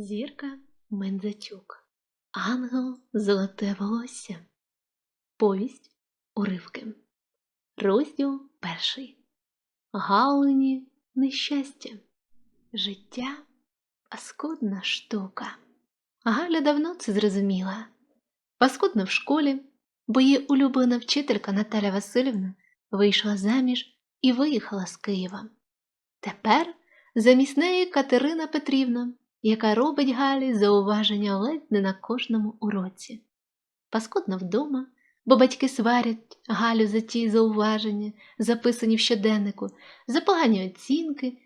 Зірка Мензатюк. Ангел Золоте волосся. Повість уривки. Розділ перший. Галині нещастя. Життя паскудна штука. Галя давно це зрозуміла. Паскудно в школі, бо її улюблена вчителька Наталя Васильівна вийшла заміж і виїхала з Києва. Тепер замість неї Катерина Петрівна, яка робить Галі зауваження ледь не на кожному уроці. Паскудно вдома, бо батьки сварять Галю за ті зауваження, записані в щоденнику, за погані оцінки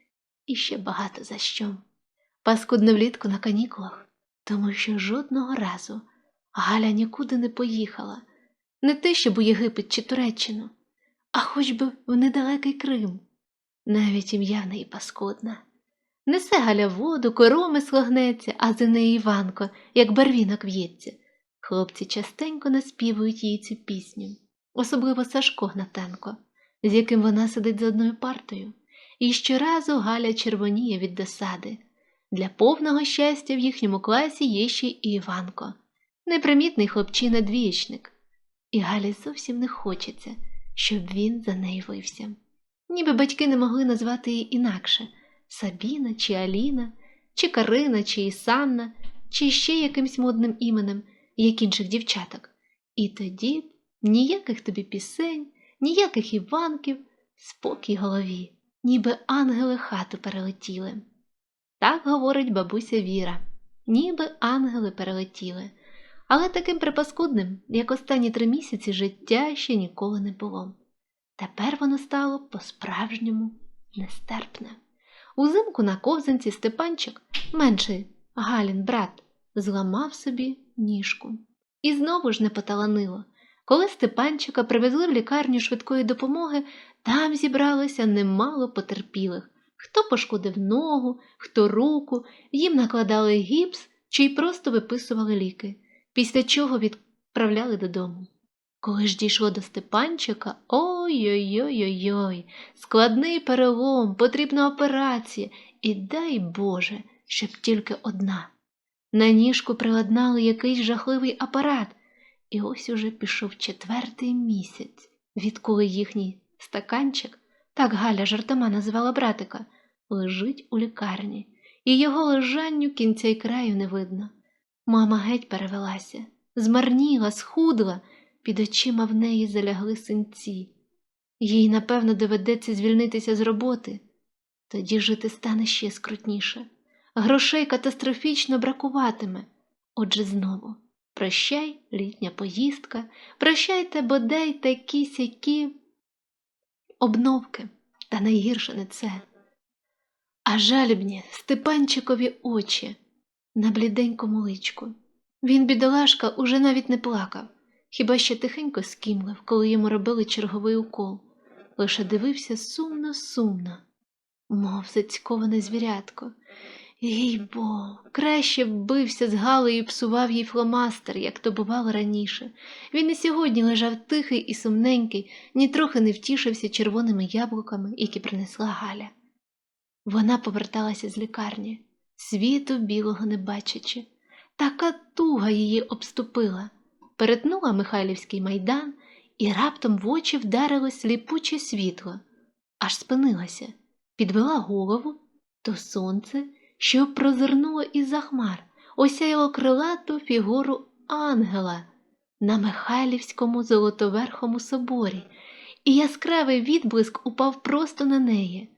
і ще багато за що. Паскудно влітку на канікулах, тому що жодного разу Галя нікуди не поїхала, не те, щоб у Єгипет чи Туреччину, а хоч би в недалекий Крим. Навіть ім'я в неї паскудне. Несе Галя воду, короми слогнеться, а за неї Іванко, як барвінок в'ється. Хлопці частенько наспівують їй цю пісню, особливо Сашко Гнатенко, з яким вона сидить за одною партою, і щоразу Галя червоніє від досади. Для повного щастя в їхньому класі є ще і Іванко, непримітний хлопчина двієчник. І Галі зовсім не хочеться, щоб він за неї вився. Ніби батьки не могли назвати її інакше Сабіна чи Аліна, чи Карина, чи Ісанна, чи ще якимсь модним іменем, як інших дівчаток. І тоді ніяких тобі пісень, ніяких Іванків, спокій голові, ніби ангели хату перелетіли. Так говорить бабуся Віра, ніби ангели перелетіли, але таким припаскудним, як останні три місяці життя ще ніколи не було. Тепер воно стало по-справжньому нестерпне. Узимку на ковзанці Степанчик, менший Галін брат, зламав собі ніжку. І знову ж не поталанило. Коли Степанчика привезли в лікарню швидкої допомоги, там зібралося немало потерпілих. Хто пошкодив ногу, хто руку, їм накладали гіпс чи й просто виписували ліки, після чого відправляли додому. Коли ж дійшло до Степанчика, ой-ой-ой-ой-ой, складний перелом, потрібна операція, і дай Боже, щоб тільки одна. На ніжку приладнали якийсь жахливий апарат, і ось уже пішов четвертий місяць, відколи їхній стаканчик, так Галя жартома називала братика, лежить у лікарні, і його лежанню кінця й краю не видно. Мама геть перевелася, змарніла, схудла під очима в неї залягли синці. Їй, напевно, доведеться звільнитися з роботи, тоді жити стане ще скрутніше. Грошей катастрофічно бракуватиме. Отже, знову прощай, літня поїздка, прощайте бодай такі сякі обновки, та найгірше не це. А жалібні Степанчикові очі на бліденькому личку. Він, бідолашка, уже навіть не плакав хіба що тихенько скімлив, коли йому робили черговий укол, лише дивився сумно-сумно, мов зацьковане звірятко. Їй бо, краще б бився з Галею і псував їй фломастер, як то бувало раніше. Він і сьогодні лежав тихий і сумненький, ні трохи не втішився червоними яблуками, які принесла Галя. Вона поверталася з лікарні, світу білого не бачачи. Така туга її обступила перетнула Михайлівський майдан і раптом в очі вдарило сліпуче світло, аж спинилася, підвела голову, то сонце, що прозирнуло із за хмар, осяяло крилату фігуру ангела на Михайлівському золотоверхому соборі, і яскравий відблиск упав просто на неї.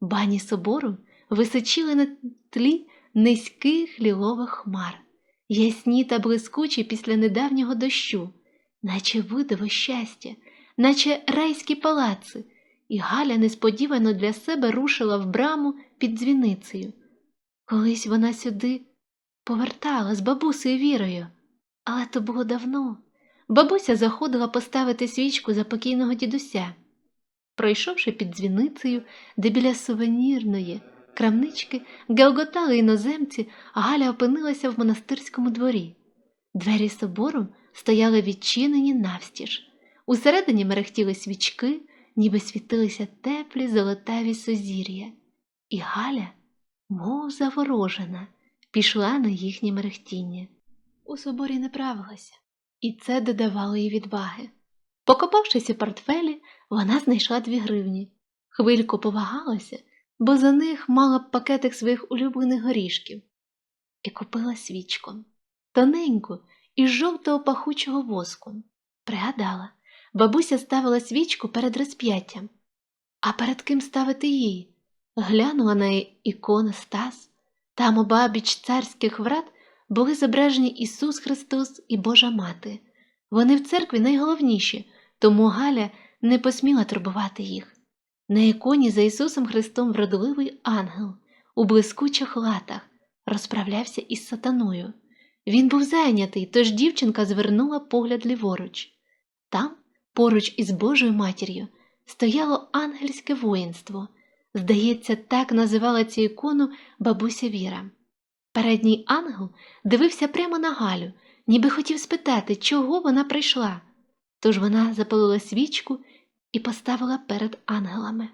Бані собору височили на тлі низьких лілових хмар ясні та блискучі після недавнього дощу, наче видиво щастя, наче райські палаци, і Галя несподівано для себе рушила в браму під дзвіницею. Колись вона сюди повертала з бабусею вірою, але то було давно. Бабуся заходила поставити свічку за покійного дідуся. Пройшовши під дзвіницею, де біля сувенірної, крамнички, гелготали іноземці, Галя опинилася в монастирському дворі. Двері собору стояли відчинені навстіж. Усередині мерехтіли свічки, ніби світилися теплі золотаві сузір'я. І Галя, мов заворожена, пішла на їхнє мерехтіння. У соборі не правилася, і це додавало їй відваги. Покопавшись у портфелі, вона знайшла дві гривні. Хвильку повагалася, бо за них мала б пакетик своїх улюблених горішків, і купила свічку тоненьку із жовтого пахучого воску. Пригадала, бабуся ставила свічку перед розп'яттям, а перед ким ставити її? Глянула на ікону Стас, там обабіч царських врат були зображені Ісус Христос і Божа Мати. Вони в церкві найголовніші, тому Галя не посміла турбувати їх. На іконі за Ісусом Христом вродливий ангел у блискучих латах розправлявся із сатаною. Він був зайнятий, тож дівчинка звернула погляд ліворуч. Там, поруч із Божою матір'ю, стояло ангельське воїнство. Здається, так називала цю ікону бабуся Віра. Передній ангел дивився прямо на Галю, ніби хотів спитати, чого вона прийшла. Тож вона запалила свічку і поставила перед ангелами.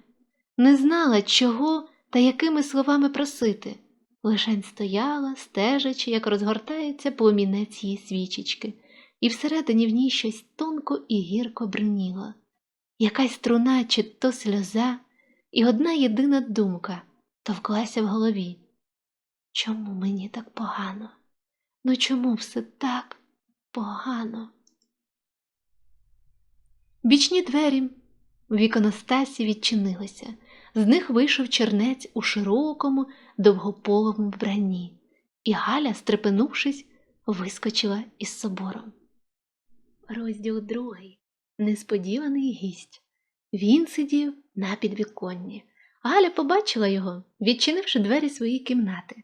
Не знала, чого та якими словами просити, лишень стояла, стежачи, як розгортається пломінець її свічечки, і всередині в ній щось тонко і гірко бриніло. Якась струна чи то сльоза, і одна єдина думка товклася в голові. Чому мені так погано? Ну чому все так погано? Бічні двері в іконостасі відчинилися. З них вийшов чернець у широкому, довгополому вбранні, і Галя, стрепенувшись, вискочила із собором. Розділ другий. Несподіваний гість. Він сидів на підвіконні. Галя побачила його, відчинивши двері своєї кімнати.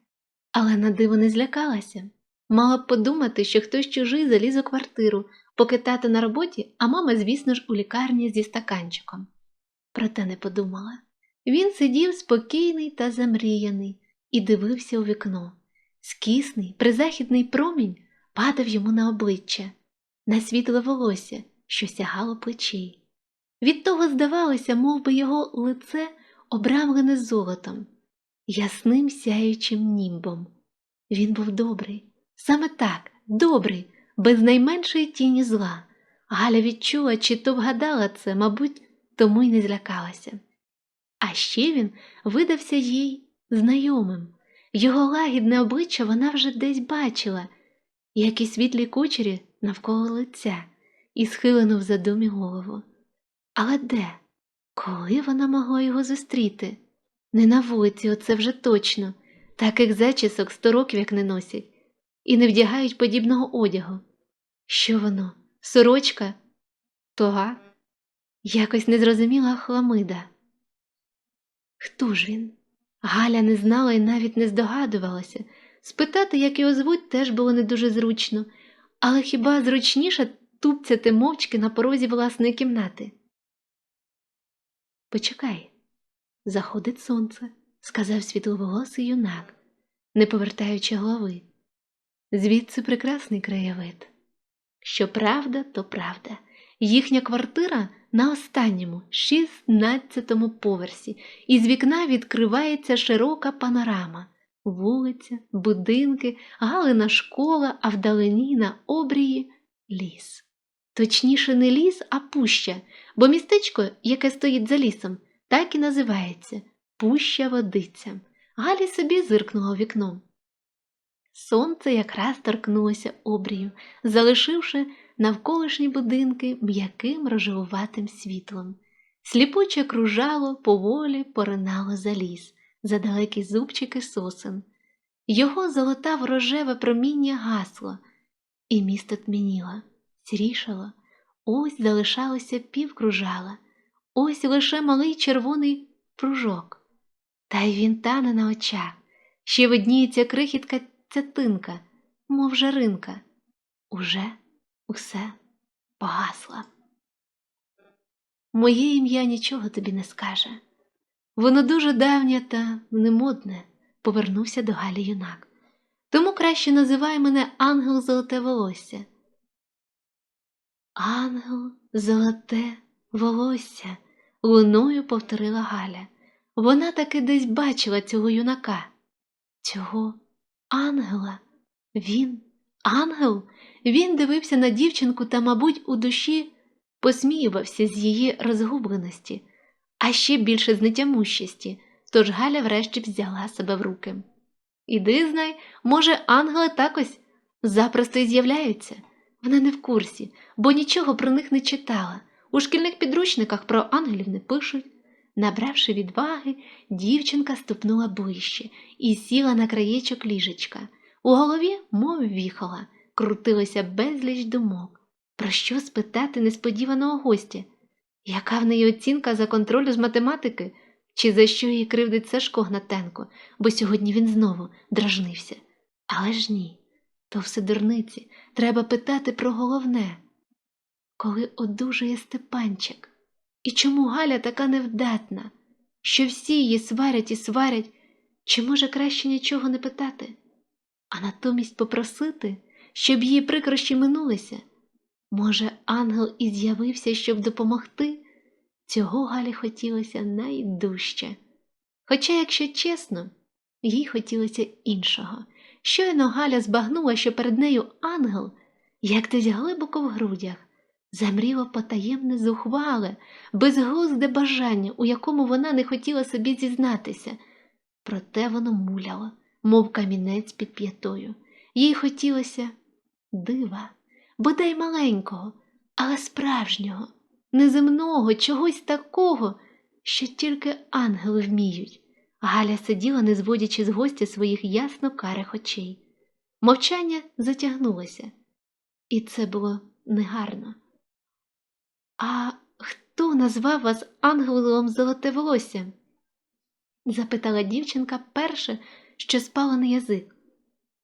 Але на диво не злякалася. Мала б подумати, що хтось чужий заліз у квартиру, поки тато на роботі, а мама, звісно ж, у лікарні зі стаканчиком. Проте не подумала. Він сидів спокійний та замріяний і дивився у вікно. Скісний, призахідний промінь падав йому на обличчя, на світле волосся, що сягало плечей. Від того здавалося, мов би його лице обрамлене золотом, ясним сяючим німбом. Він був добрий, саме так, добрий, без найменшої тіні зла. Галя відчула, чи то вгадала це, мабуть, тому й не злякалася. А ще він видався їй знайомим. Його лагідне обличчя вона вже десь бачила, як і світлі кучері навколо лиця, і схилену в задумі голову. Але де? Коли вона могла його зустріти? Не на вулиці, оце вже точно, таких зачісок сто років як не носять, і не вдягають подібного одягу. Що воно? Сорочка? Тога? Якось незрозуміла хламида. Хто ж він? Галя не знала і навіть не здогадувалася. Спитати, як його звуть, теж було не дуже зручно, але хіба зручніше тупцяти мовчки на порозі власної кімнати? Почекай, заходить сонце, сказав світловолосий юнак, не повертаючи голови. Звідси прекрасний краєвид. Що правда, то правда. Їхня квартира на останньому, шістнадцятому поверсі, і з вікна відкривається широка панорама. Вулиця, будинки, галина школа, а вдалині на обрії ліс. Точніше, не ліс, а пуща, бо містечко, яке стоїть за лісом, так і називається Пуща водиця. Галі собі зиркнула у вікно. Сонце якраз торкнулося обрію, залишивши навколишні будинки м'яким рожевуватим світлом. Сліпуче кружало, поволі поринало за ліс, за далекі зубчики сосен. Його золотав рожеве проміння гасло, і місто тмініло, сірішало, ось залишалося півкружала, ось лише малий червоний пружок. Та й він тане на очах, ще видніється крихітка цятинка, мов жаринка. Уже усе погасло. Моє ім'я нічого тобі не скаже. Воно дуже давнє та немодне, повернувся до Галі юнак. Тому краще називай мене ангел золоте волосся. Ангел золоте волосся, луною повторила Галя. Вона таки десь бачила цього юнака, цього ангела. Він, ангел, він дивився на дівчинку та, мабуть, у душі посміювався з її розгубленості, а ще більше з нетямущості, тож Галя врешті взяла себе в руки. Іди знай, може, ангели також запросто й з'являються. Вона не в курсі, бо нічого про них не читала. У шкільних підручниках про ангелів не пишуть. Набравши відваги, дівчинка ступнула ближче і сіла на краєчок ліжечка. У голові, мов віхала, крутилося безліч думок. Про що спитати несподіваного гостя? Яка в неї оцінка за контролю з математики? Чи за що її кривдить Сашко Гнатенко, бо сьогодні він знову дражнився? Але ж ні, то все дурниці, треба питати про головне. Коли одужує Степанчик? І чому Галя така невдатна, що всі її сварять і сварять, чи може краще нічого не питати, а натомість попросити, щоб її прикрощі минулися? Може, ангел і з'явився, щоб допомогти? Цього Галі хотілося найдужче. Хоча, якщо чесно, їй хотілося іншого. Щойно Галя збагнула, що перед нею ангел, як десь глибоко в грудях, замріло потаємне зухвале, безглузде бажання, у якому вона не хотіла собі зізнатися. Проте воно муляло, мов камінець під п'ятою. Їй хотілося дива, бодай маленького, але справжнього, неземного, чогось такого, що тільки ангели вміють. Галя сиділа, не зводячи з гостя своїх ясно карих очей. Мовчання затягнулося, і це було негарно. А хто назвав вас ангелом золоте волосся? запитала дівчинка перше, що спала на язик.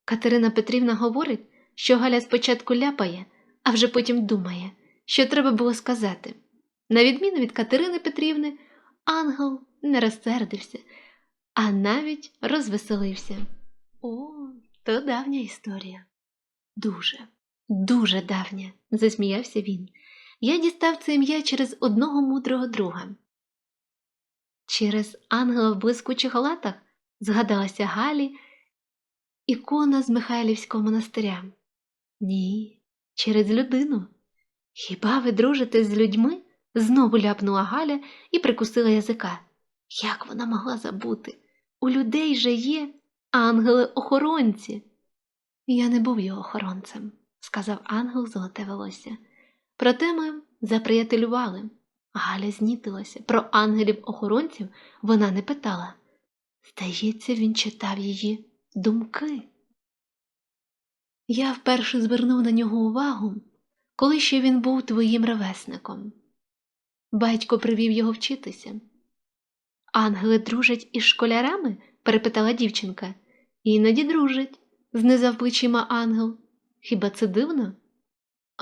Катерина Петрівна говорить, що Галя спочатку ляпає, а вже потім думає, що треба було сказати. На відміну від Катерини Петрівни, ангел не розсердився, а навіть розвеселився. О, то давня історія. Дуже, дуже давня, засміявся він. Я дістав це ім'я через одного мудрого друга. Через ангела в блискучих халатах згадалася Галі, ікона з Михайлівського монастиря. Ні, через людину. Хіба ви дружите з людьми? знову ляпнула Галя і прикусила язика. Як вона могла забути? У людей же є ангели-охоронці. Я не був його охоронцем, сказав ангел золоте волосся. Проте ми заприятелювали. Галя знітилася. Про ангелів-охоронців вона не питала. Здається, він читав її думки. Я вперше звернув на нього увагу, коли ще він був твоїм ровесником. Батько привів його вчитися. Ангели дружать із школярами? перепитала дівчинка. Іноді дружать, знизав плечима ангел. Хіба це дивно?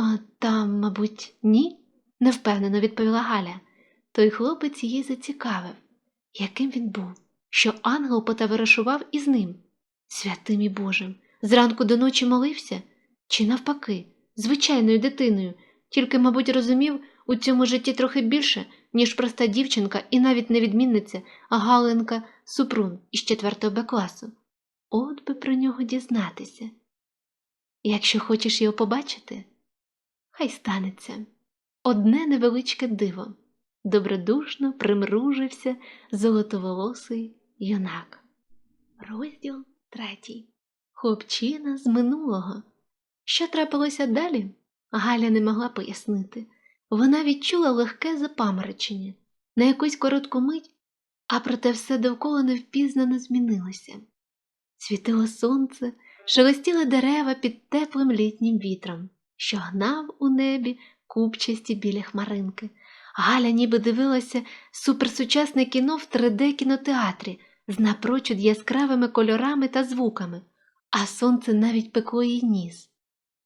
А там, мабуть, ні? невпевнено відповіла Галя. Той хлопець її зацікавив, яким він був, що ангел потоваришував із ним, святим і Божим, зранку до ночі молився, чи навпаки, звичайною дитиною, тільки, мабуть, розумів у цьому житті трохи більше, ніж проста дівчинка і навіть не відмінниця, а Галенка Супрун із 4 Б класу. От би про нього дізнатися. Якщо хочеш його побачити, хай станеться. Одне невеличке диво. Добродушно примружився золотоволосий юнак. Розділ третій. Хлопчина з минулого. Що трапилося далі? Галя не могла пояснити. Вона відчула легке запаморочення на якусь коротку мить, а проте все довкола невпізнано змінилося. Світило сонце, шелестіли дерева під теплим літнім вітром, що гнав у небі купчасті білі хмаринки. Галя ніби дивилася суперсучасне кіно в 3D кінотеатрі з напрочуд яскравими кольорами та звуками, а сонце навіть пекло їй ніс.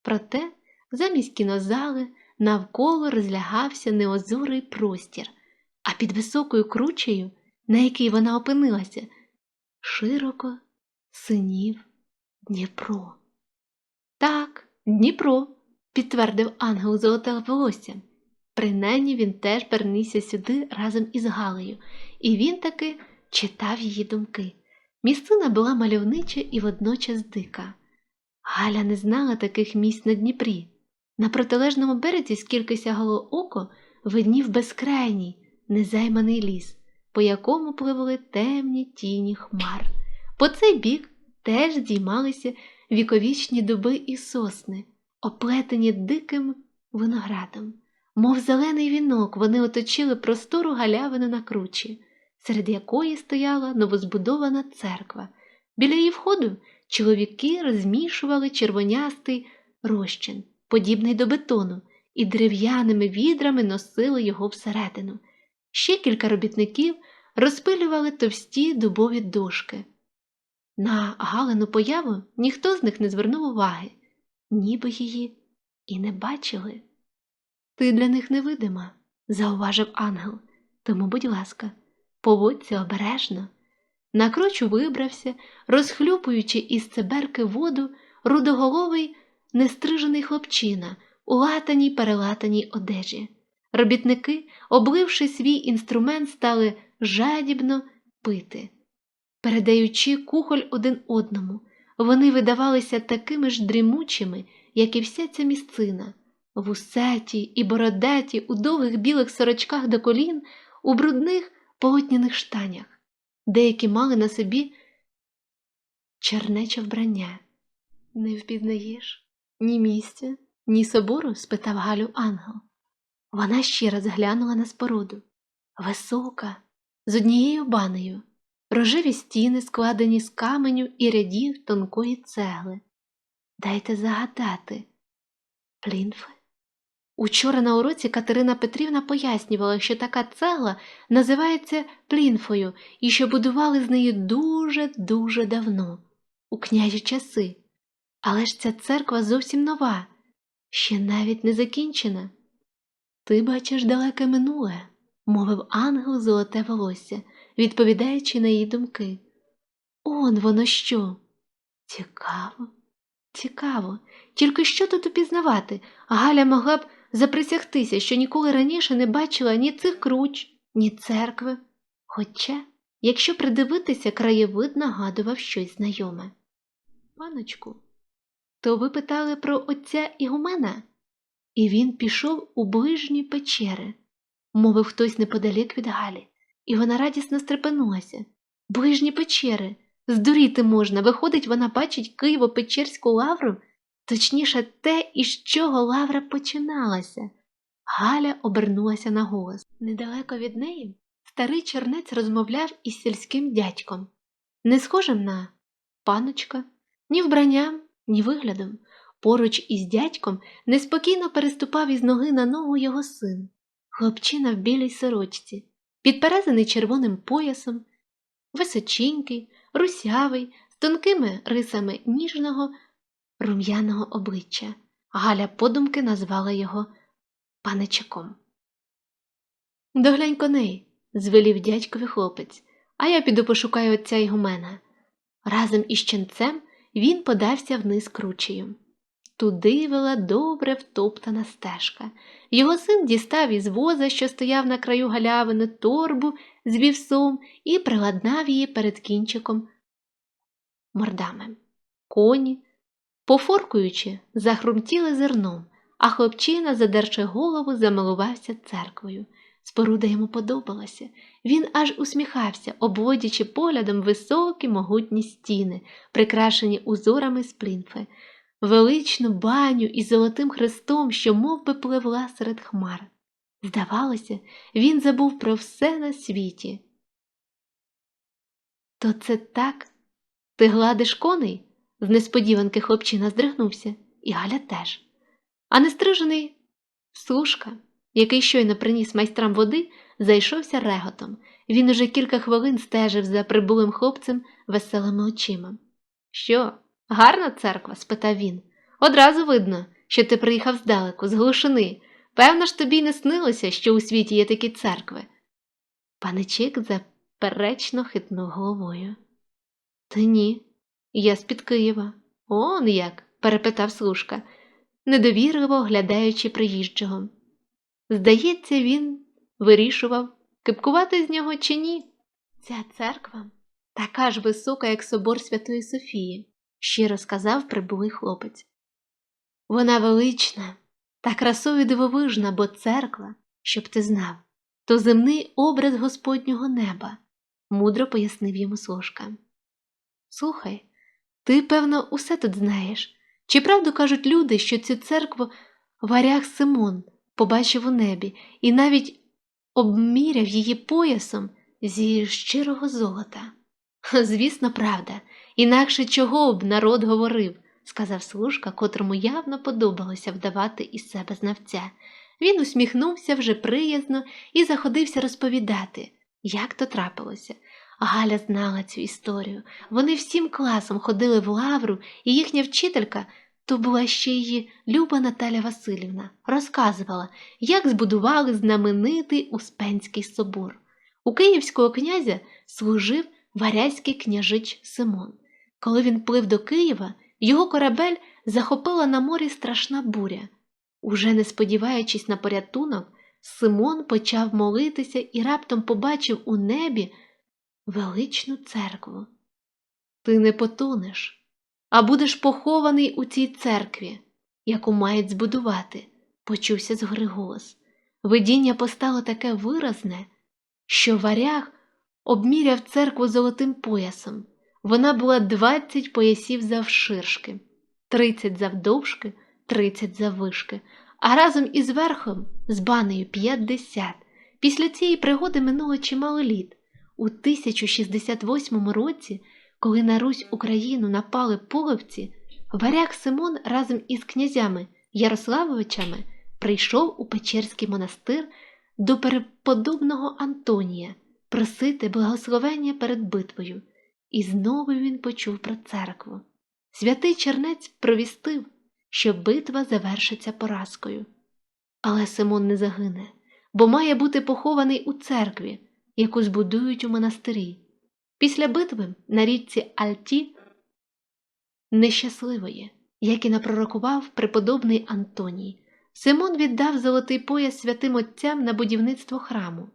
Проте, замість кінозали, навколо розлягався неозорий простір, а під високою кручею, на якій вона опинилася, широко синів Дніпро. Так, Дніпро, підтвердив ангел золоте волосся. Принаймні він теж перенісся сюди разом із Галею, і він таки читав її думки. Місцина була мальовнича і водночас дика. Галя не знала таких місць на Дніпрі. На протилежному березі, скільки сягало око, виднів безкрайній, незайманий ліс, по якому пливли темні тіні хмар. По цей бік теж здіймалися віковічні дуби і сосни, оплетені диким виноградом. Мов зелений вінок, вони оточили простору галявину на кручі, серед якої стояла новозбудована церква. Біля її входу чоловіки розмішували червонястий розчин, подібний до бетону, і дерев'яними відрами носили його всередину. Ще кілька робітників розпилювали товсті дубові дошки. На Галину появу ніхто з них не звернув уваги, ніби її і не бачили. Ти для них невидима, зауважив ангел, тому, будь ласка, поводься обережно. На крочу вибрався, розхлюпуючи із цеберки воду, рудоголовий нестрижений хлопчина у латаній перелатаній одежі. Робітники, обливши свій інструмент, стали жадібно пити, передаючи кухоль один одному. Вони видавалися такими ж дрімучими, як і вся ця місцина, вусаті і бородаті у довгих білих сорочках до колін, у брудних полотняних штанях. Деякі мали на собі чернече вбрання. Не впізнаєш ні місця, ні собору? спитав Галю ангел. Вона ще раз глянула на споруду. Висока, з однією банею, рожеві стіни, складені з каменю і рядів тонкої цегли. Дайте загадати. Плінфи? Учора на уроці Катерина Петрівна пояснювала, що така цегла називається плінфою і що будували з неї дуже-дуже давно, у княжі часи. Але ж ця церква зовсім нова, ще навіть не закінчена. Ти бачиш далеке минуле, мовив ангел золоте волосся, відповідаючи на її думки. Он воно що? Цікаво, цікаво. Тільки що тут упізнавати? Галя могла б заприсягтися, що ніколи раніше не бачила ні цих круч, ні церкви. Хоча, якщо придивитися, краєвид нагадував щось знайоме. Паночку, то ви питали про отця Ігумена? І він пішов у ближні печери, мовив хтось неподалік від Галі, і вона радісно стрепенулася. Ближні печери. Здуріти можна, виходить, вона бачить Києво-Печерську лавру, точніше, те, із чого лавра починалася. Галя обернулася на голос. Недалеко від неї старий чернець розмовляв із сільським дядьком, не схожим на паночка, ні вбранням, ні виглядом. Поруч із дядьком неспокійно переступав із ноги на ногу його син, хлопчина в білій сорочці, підперезаний червоним поясом, височенький, русявий, з тонкими рисами ніжного, рум'яного обличчя. Галя подумки назвала його паничаком. Доглянь коней, звелів дядькові хлопець, а я піду пошукаю отця Ігумена. Разом із ченцем він подався вниз кручею. Туди вела добре втоптана стежка. Його син дістав із воза, що стояв на краю галявини, торбу з вівсом і приладнав її перед кінчиком мордами. Коні, пофоркуючи, захрумтіли зерном, а хлопчина, задерчи голову, замилувався церквою. Споруда йому подобалася. Він аж усміхався, обводячи поглядом високі могутні стіни, прикрашені узорами сплінфи величну баню із золотим хрестом, що мов би, пливла серед хмар. Здавалося, він забув про все на світі. То це так? Ти гладиш коней? з несподіванки хлопчина здригнувся, і Галя теж. А нестрижений слушка, який щойно приніс майстрам води, зайшовся реготом. Він уже кілька хвилин стежив за прибулим хлопцем веселими очима. Що, Гарна церква? спитав він. Одразу видно, що ти приїхав здалеку, з глушини. Певно ж тобі не снилося, що у світі є такі церкви. Паничик заперечно хитнув головою. Та ні, я з-під Києва. Он як? перепитав слушка, недовірливо оглядаючи приїжджого. Здається, він вирішував, кипкувати з нього чи ні. Ця церква Така ж висока, як собор Святої Софії, щиро сказав прибулий хлопець. Вона велична та красою дивовижна, бо церква, щоб ти знав, то земний образ Господнього неба, мудро пояснив йому служка. Слухай, ти, певно, усе тут знаєш. Чи правду кажуть люди, що цю церкву варяг Симон побачив у небі і навіть обміряв її поясом зі щирого золота? Звісно, правда, інакше чого б народ говорив, сказав служка, котрому явно подобалося вдавати із себе знавця. Він усміхнувся вже приязно і заходився розповідати, як то трапилося. Галя знала цю історію. Вони всім класом ходили в лавру, і їхня вчителька, то була ще її Люба Наталя Васильівна, розказувала, як збудували знаменитий Успенський собор. У київського князя служив варязький княжич Симон. Коли він плив до Києва, його корабель захопила на морі страшна буря. Уже не сподіваючись на порятунок, Симон почав молитися і раптом побачив у небі величну церкву. Ти не потонеш, а будеш похований у цій церкві, яку мають збудувати, почувся згори голос. Видіння постало таке виразне, що варяг обміряв церкву золотим поясом. Вона була двадцять поясів завширшки, тридцять завдовжки, тридцять заввишки, а разом із верхом з банею п'ятдесят. Після цієї пригоди минуло чимало літ. У 1068 році, коли на Русь Україну напали половці, варяг Симон разом із князями Ярославовичами прийшов у Печерський монастир до переподобного Антонія просити благословення перед битвою, і знову він почув про церкву. Святий чернець провістив, що битва завершиться поразкою. Але Симон не загине, бо має бути похований у церкві яку збудують у монастирі. Після битви на річці Альті нещасливої, як і напророкував преподобний Антоній, Симон віддав золотий пояс святим отцям на будівництво храму.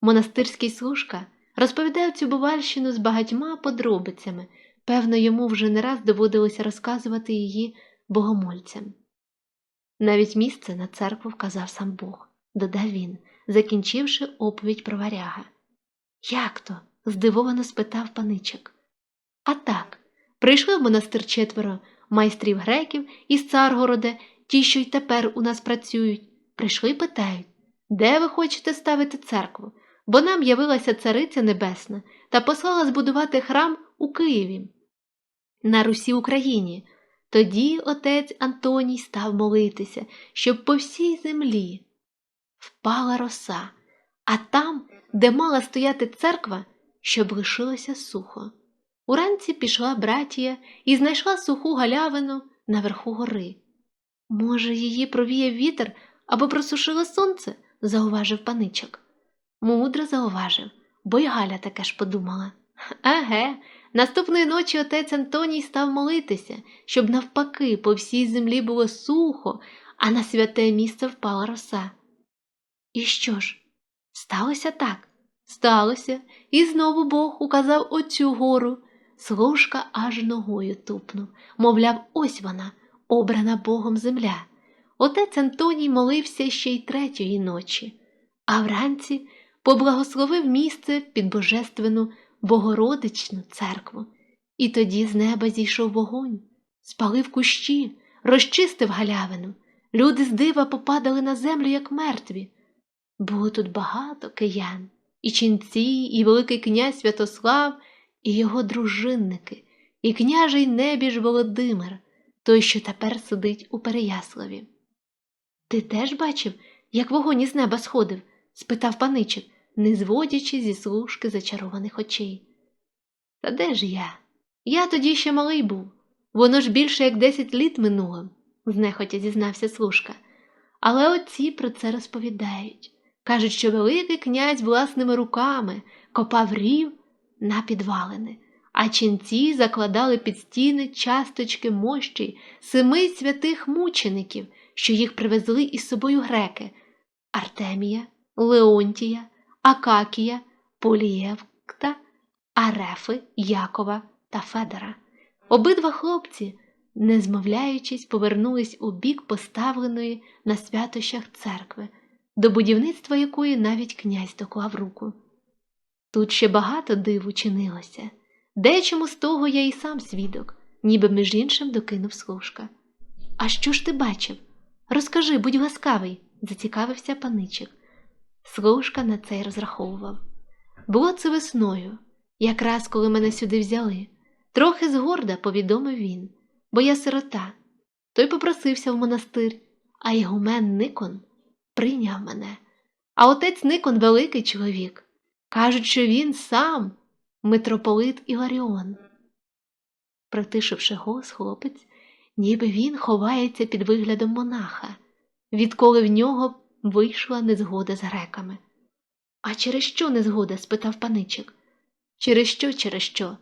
Монастирський служка розповідає цю бувальщину з багатьма подробицями, певно, йому вже не раз доводилося розказувати її богомольцям. Навіть місце на церкву вказав сам Бог, додав він, закінчивши оповідь про варяга. Як то? здивовано спитав паничок. А так, прийшли в монастир четверо майстрів греків із Царгорода, ті, що й тепер у нас працюють. Прийшли питають, де ви хочете ставити церкву? Бо нам явилася Цариця Небесна та послала збудувати храм у Києві. На Русі Україні. Тоді отець Антоній став молитися, щоб по всій землі впала роса, а там, де мала стояти церква, щоб лишилося сухо. Уранці пішла братія і знайшла суху галявину наверху гори. Може, її провіяв вітер або просушило сонце, зауважив паничок. Мудро зауважив, бо й Галя таке ж подумала. Еге, наступної ночі отець Антоній став молитися, щоб навпаки по всій землі було сухо, а на святе місце впала роса. І що ж? Сталося так? Сталося, і знову Бог указав оцю гору. Служка аж ногою тупнув, мовляв, ось вона, обрана Богом земля. Отець Антоній молився ще й третьої ночі, а вранці поблагословив місце під божественну Богородичну церкву. І тоді з неба зійшов вогонь, спалив кущі, розчистив галявину. Люди з дива попадали на землю, як мертві. Було тут багато киян, і ченці, і Великий князь Святослав, і його дружинники, і княжий небіж Володимир, той, що тепер сидить у Переяславі. Ти теж бачив, як вогонь із неба сходив? Спитав паничик, не зводячи зі служки зачарованих очей. Та де ж я? Я тоді ще малий був. Воно ж більше як десять літ минуло, знехотя зізнався служка. Але отці про це розповідають. Кажуть, що Великий князь власними руками копав рів на підвалини, а ченці закладали під стіни часточки мощі семи святих мучеників, що їх привезли із собою греки Артемія, Леонтія, Акакія, Полієвкта, Арефи, Якова та Федора. Обидва хлопці, не змовляючись, повернулись у бік поставленої на святощах церкви, до будівництва якої навіть князь доклав руку. Тут ще багато диву чинилося. Дечому з того я і сам свідок, ніби між іншим докинув служка. А що ж ти бачив? Розкажи, будь ласкавий, зацікавився паничик. Служка на це й розраховував. Було це весною, якраз коли мене сюди взяли. Трохи згорда повідомив він, бо я сирота. Той попросився в монастир, а ігумен Никон прийняв мене. А отець Никон великий чоловік. Кажуть, що він сам митрополит Іларіон. Притишивши голос, хлопець, ніби він ховається під виглядом монаха, відколи в нього вийшла незгода з греками. А через що незгода? спитав паничик. Через що, через що?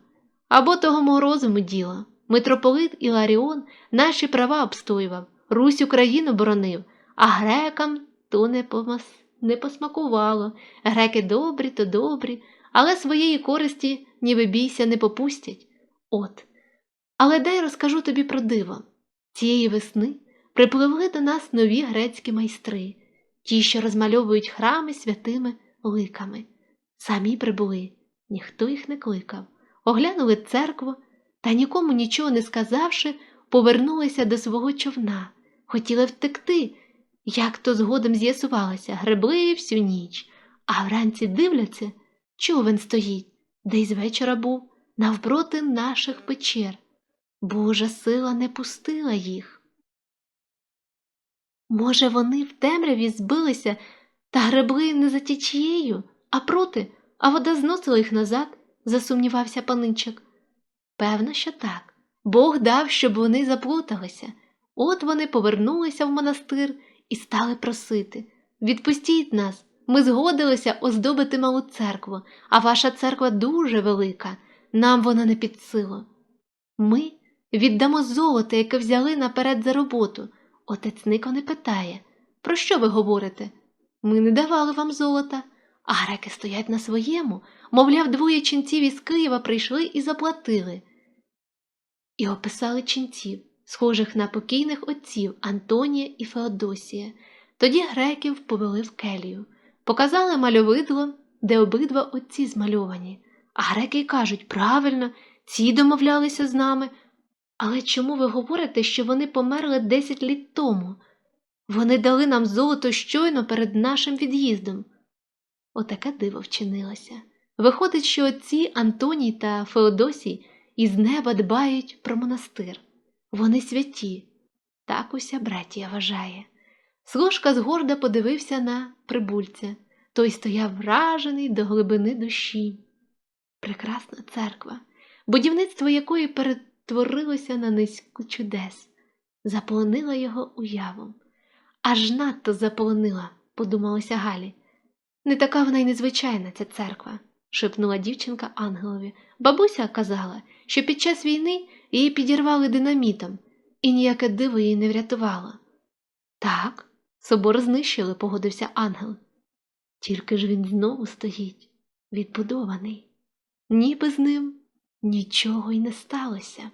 Або того мого розуму діло. Митрополит Іларіон наші права обстоював, Русь Україну боронив, а грекам то не, помас... не посмакувало. Греки добрі, то добрі, але своєї користі, ніби бійся, не попустять. От. Але дай розкажу тобі про диво. Цієї весни припливли до нас нові грецькі майстри, ті, що розмальовують храми святими ликами. Самі прибули, ніхто їх не кликав, оглянули церкву та нікому нічого не сказавши, повернулися до свого човна, хотіли втекти, як то згодом з'ясувалося, гребли всю ніч, а вранці дивляться, човен стоїть, де й з вечора був, навпроти наших печер. Божа сила не пустила їх. Може, вони в темряві збилися та гребли не за тічією, а проти, а вода зносила їх назад, засумнівався паничик. Певно, що так. Бог дав, щоб вони заплуталися. От вони повернулися в монастир і стали просити Відпустіть нас, ми згодилися оздобити малу церкву, а ваша церква дуже велика, нам вона не під силу. Ми віддамо золото, яке взяли наперед за роботу. Отець Нико не питає, про що ви говорите? Ми не давали вам золота, а греки стоять на своєму, мовляв, двоє ченців із Києва прийшли і заплатили. І описали ченців, схожих на покійних отців Антонія і Феодосія. Тоді греків повели в келію, показали мальовидло, де обидва отці змальовані. А греки кажуть правильно, ці домовлялися з нами. Але чому ви говорите, що вони померли 10 літ тому? Вони дали нам золото щойно перед нашим від'їздом. Отаке диво вчинилося. Виходить, що отці Антоній та Феодосій із неба дбають про монастир. Вони святі, так уся братія вважає. Служка згорда подивився на прибульця. Той стояв вражений до глибини душі. Прекрасна церква, будівництво якої перетворилося на низьку чудес, заполонила його уявом. Аж надто заполонила, подумалося Галі. Не така вона й незвичайна ця церква, шепнула дівчинка ангелові. Бабуся казала, що під час війни її підірвали динамітом, і ніяке диво її не врятувало. Так, собор знищили, погодився ангел. Тільки ж він знову стоїть, відбудований, ніби з ним нічого й не сталося.